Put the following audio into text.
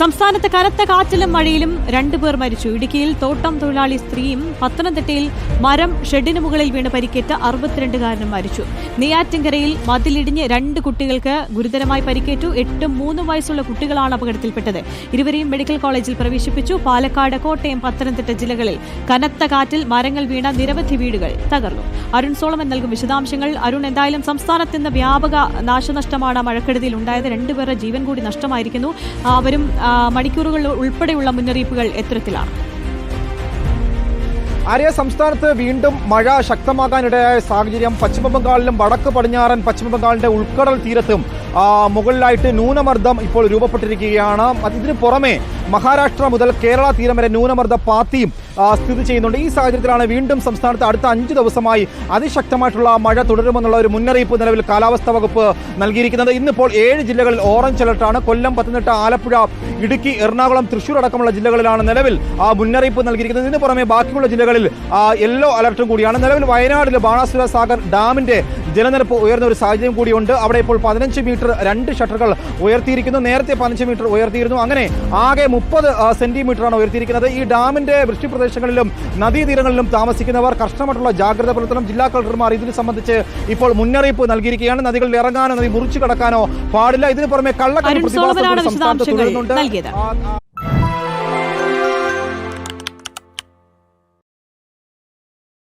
സംസ്ഥാനത്ത് കനത്ത കാറ്റിലും മഴയിലും രണ്ടുപേർ മരിച്ചു. ഇടുക്കിയിൽ തോട്ടം തൊഴിലാളി സ്ത്രീയും പത്തനംതിട്ടയിൽ മരം ഷെഡിന് മുകളിൽ വീണ് പരിക്കേറ്റ അറുപത്തിരണ്ടുകാരനും മരിച്ചു. നെയ്യാറ്റിൻകരയിൽ മതിലിടിഞ്ഞ് രണ്ട് കുട്ടികൾക്ക് ഗുരുതരമായി പരിക്കേറ്റു. എട്ടും മൂന്നും വയസ്സുള്ള കുട്ടികളാണ് അപകടത്തിൽപ്പെട്ടത്. ഇരുവരെയും മെഡിക്കൽ കോളേജിൽ പ്രവേശിപ്പിച്ചു. പാലക്കാട് കോട്ടയം പത്തനംതിട്ട ജില്ലകളിൽ കനത്ത കാറ്റിൽ മരങ്ങൾ വീണ നിരവധി വീടുകൾ തകർന്നു. അരുൺ സോളമൻ നൽകും വിശദാംശങ്ങൾ. അരുൺ എന്തായാലും സംസ്ഥാനത്ത് ഇന്ന് വ്യാപക നാശനഷ്ടമാണ് മഴക്കെടുതിയിൽ ഉണ്ടായത് രണ്ടുപേരുടെ ജീവൻ കൂടി നഷ്ടമായിരിക്കുന്നു. ആ, വരും ആ, മണിക്കൂറുകൾ ഉൾപ്പെടെയുള്ള മുന്നറിയിപ്പുകൾ എത്തരത്തിലാണ്. ആര്യ സംസ്ഥാനത്ത് വീണ്ടും മഴ ശക്തമാകാനിടയായ സാഹചര്യം പശ്ചിമബംഗാളിലും വടക്ക് പടിഞ്ഞാറൻ പശ്ചിമബംഗാളിന്റെ ഉൾക്കടൽ തീരത്തും മുകളിലായിട്ട് ന്യൂനമർദ്ദം ഇപ്പോൾ രൂപപ്പെട്ടിരിക്കുകയാണ്. ഇതിന് പുറമെ മഹാരാഷ്ട്ര മുതൽ കേരള തീരം വരെ ന്യൂനമർദ്ദ പാത്തിയും സ്ഥിതി ചെയ്യുന്നുണ്ട്. ഈ സാഹചര്യത്തിലാണ് വീണ്ടും സംസ്ഥാനത്ത് അടുത്ത അഞ്ച് ദിവസമായി അതിശക്തമായിട്ടുള്ള മഴ തുടരുമെന്നുള്ള ഒരു മുന്നറിയിപ്പ് നിലവിൽ കാലാവസ്ഥാ വകുപ്പ് നൽകിയിരിക്കുന്നത്. ഇന്നിപ്പോൾ ഏഴ് ജില്ലകളിൽ ഓറഞ്ച് അലർട്ടാണ് കൊല്ലം പത്തനംതിട്ട ആലപ്പുഴ ഇടുക്കി എറണാകുളം തൃശൂർ അടക്കമുള്ള ജില്ലകളിലാണ് നിലവിൽ ആ മുന്നറിയിപ്പ് നൽകിയിരിക്കുന്നത്. ഇതിന് പുറമെ ബാക്കിയുള്ള ജില്ലകളിൽ യെല്ലോ അലർട്ടും കൂടിയാണ്. നിലവിൽ വയനാട്ടിലെ ബാണാസുര സാഗർ ഡാമിന്റെ ജലനിരപ്പ് ഉയർന്ന ഒരു സാഹചര്യം കൂടിയുണ്ട്. അവിടെ ഇപ്പോൾ പതിനഞ്ച് മീറ്റർ രണ്ട് ഷട്ടറുകൾ ഉയർത്തിയിരിക്കുന്നു. നേരത്തെ പതിനഞ്ച് മീറ്റർ ഉയർത്തിയിരുന്നു. അങ്ങനെ ആകെ മുപ്പത് സെന്റിമീറ്ററാണ് ഉയർത്തിയിരിക്കുന്നത്. ഈ ഡാമിന്റെ വൃഷ്ടിപ്രദേശങ്ങളിലും നദീതീരങ്ങളിലും താമസിക്കുന്നവർ കർശനമായിട്ടുള്ള ജാഗ്രത പുലർത്തണം. ജില്ലാ കളക്ടർമാർ ഇതിനെ സംബന്ധിച്ച് ഇപ്പോൾ മുന്നറിയിപ്പ് നൽകിയിരിക്കുകയാണ്. നദികളിൽ ഇറങ്ങാനോ നദി മുറിച്ചു കടക്കാനോ പാടില്ല. ഇതിന് പുറമെ കള്ളക്കാരും അരുൺ പ്രതിഭാസം സോളമനാണ് സംസ്ഥാനത്ത് തുടരുന്നുണ്ട്.